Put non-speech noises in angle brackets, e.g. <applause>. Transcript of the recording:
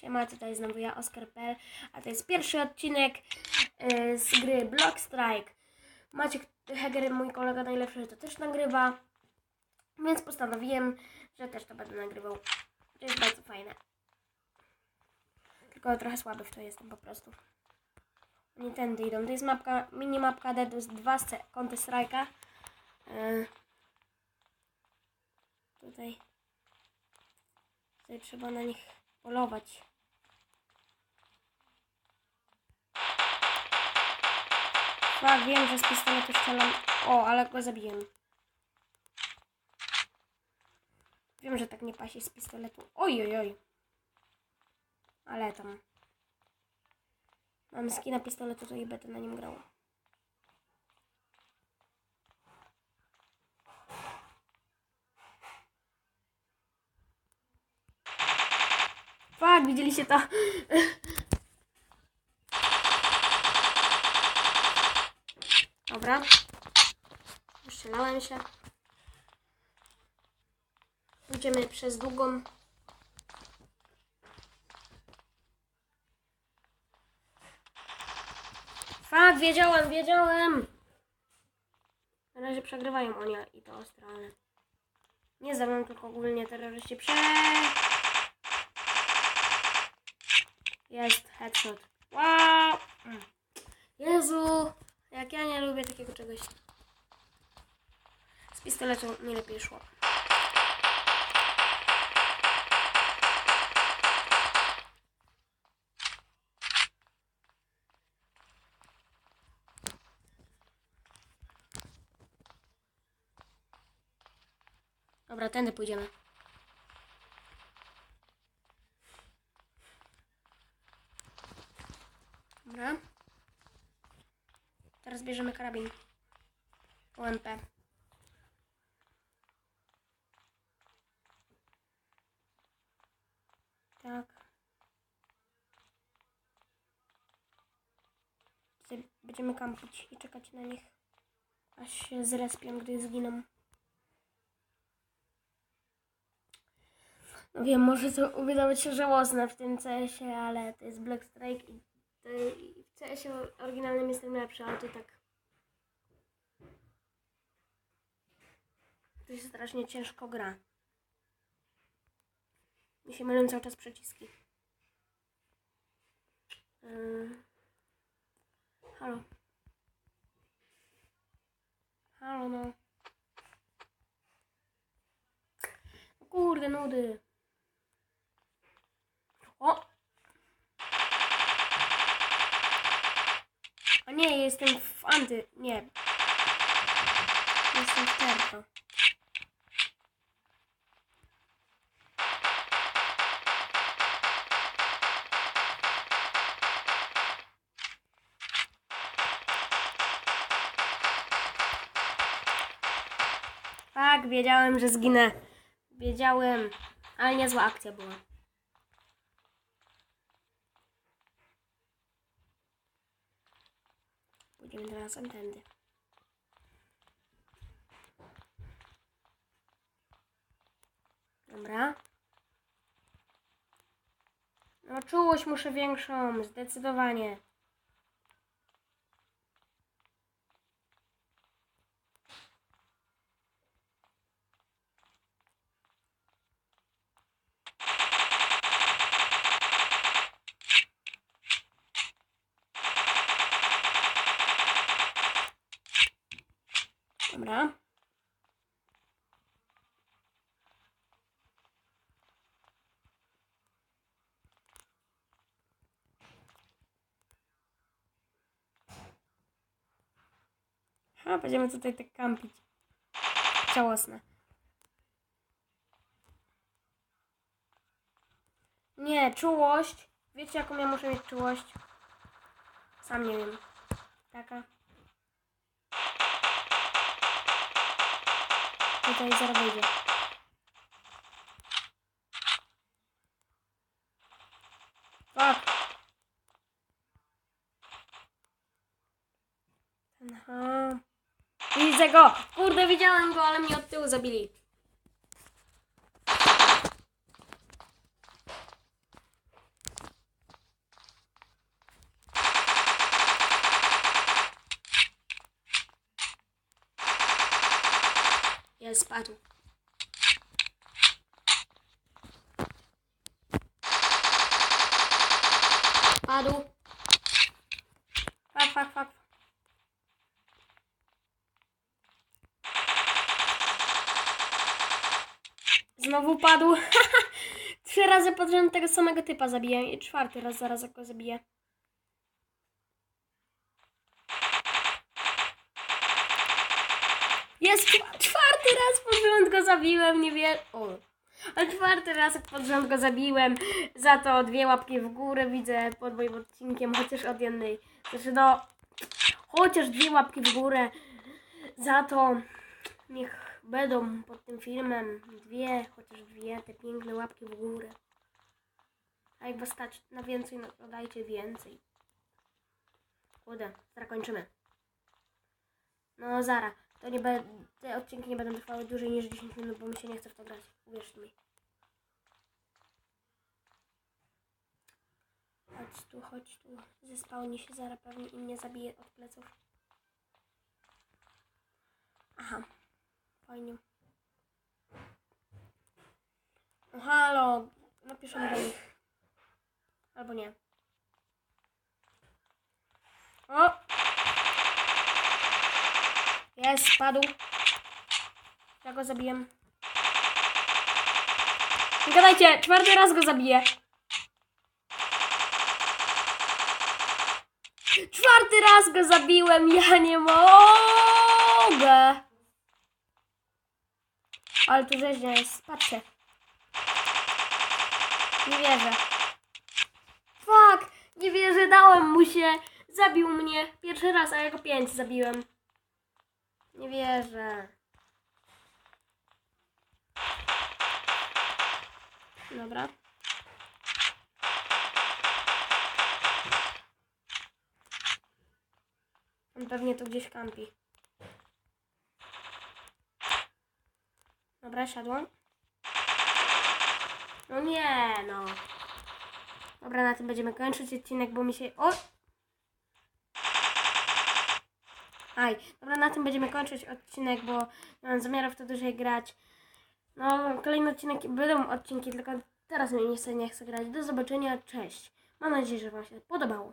Siema, tutaj znowu ja, Oskar.pl, a to jest pierwszy odcinek e, z gry Block Strike. Maciek Heger, mój kolega najlepszy, to też nagrywa, więc postanowiłem, że też to będę nagrywał. To jest bardzo fajne. Tylko trochę słaby w to jestem po prostu. Nie tędy idą. To jest mapka, mini mapka D, to jest dwa z Counter Strike'a. E, tutaj, tutaj trzeba na nich polować. Tak, wiem, że z pistoletu strzelam. O, ale go zabiłem. Wiem, że tak nie pasi z pistoletu. Oj, oj, oj. Ale tam. Mam skina pistoletu, to i będę na nim grał. Fak, widzieliście to? <laughs> Dobra. Się. Idziemy przez długą. Fak, wiedziałem, wiedziałem. Na razie przegrywają oni i to ostro, ale... Nie ze mną, tylko ogólnie terroryści prze... Jest headshot. Wow! Jezu! Jak ja nie lubię takiego czegoś. Z pistoletu mi lepiej szło. Dobra, tędy pójdziemy. Dobra. Teraz bierzemy karabin. UMP. Tak. Będziemy kampić i czekać na nich, aż się zrespią, gdy zginą. No wiem, może to wydawać się żałosne w tym CS-ie, ale to jest Black Strike i w CS-ie oryginalnym jestem lepszy, ale to tak... To się strasznie ciężko gra. Mi się mylą cały czas przyciski. Yy. Halo. Halo, no. Kurde, nudy. O! A nie, jestem w anty. Nie. Jestem w terko. Tak, wiedziałem, że zginę. Wiedziałem, ale niezła akcja była. Teraz tędy. Dobra. No czułość muszę większą, zdecydowanie. Dobra. A, będziemy tutaj tak kampić. Żałosne. Nie, czułość. Wiecie jaką ja muszę mieć czułość? Sam nie wiem. Taka. Tutaj zaraz wyjdzie. Fuck. Aha. Widzę go! Kurde, widziałem go, ale mnie od tyłu zabili. Spadł. Padł. Fak, fak, fak. Znowu padł. <laughs> Trzy razy pod tego samego typa zabiję i czwarty raz zaraz go zabiję. Jest czwa- czwarty raz pod rząd go zabiłem, nie wiem. Ale czwarty raz pod rząd go zabiłem. Za to dwie łapki w górę widzę pod moim odcinkiem, chociaż od jednej. Znaczy no, chociaż dwie łapki w górę. Za to niech będą pod tym filmem dwie, chociaż dwie te piękne łapki w górę. A jak was stać na więcej, no to dajcie więcej. Kurde, zaraz kończymy. No zara, to nie te odcinki nie będą trwały dłużej niż 10 minut, bo mi się nie chce w to grać. Uwierzcie mi. Chodź tu, chodź tu. Zespałni się zara pewnie i mnie zabije od pleców. Aha. Fajnie. No halo. Napiszę do nich. Albo nie. O! Jest, spadł. Ja go zabiję. Nie gadajcie, czwarty raz go zabiję. Czwarty raz go zabiłem, ja nie mogę. Ale tu rzeźnia jest, patrzcie. Nie wierzę. Fuck, nie wierzę, dałem mu się. Zabił mnie pierwszy raz, a ja go pięć zabiłem. Nie wierzę. Dobra. On pewnie tu gdzieś kampi. Dobra, siadłam. No nie, no. Dobra, na tym będziemy kończyć odcinek, bo mi się... O! Aj, dobra, na tym będziemy kończyć odcinek, bo nie mam zamiaru w to dłużej grać. No, kolejny odcinek, będą odcinki, tylko teraz mnie nie chcę, nie chcę grać. Do zobaczenia, cześć. Mam nadzieję, że Wam się podobało.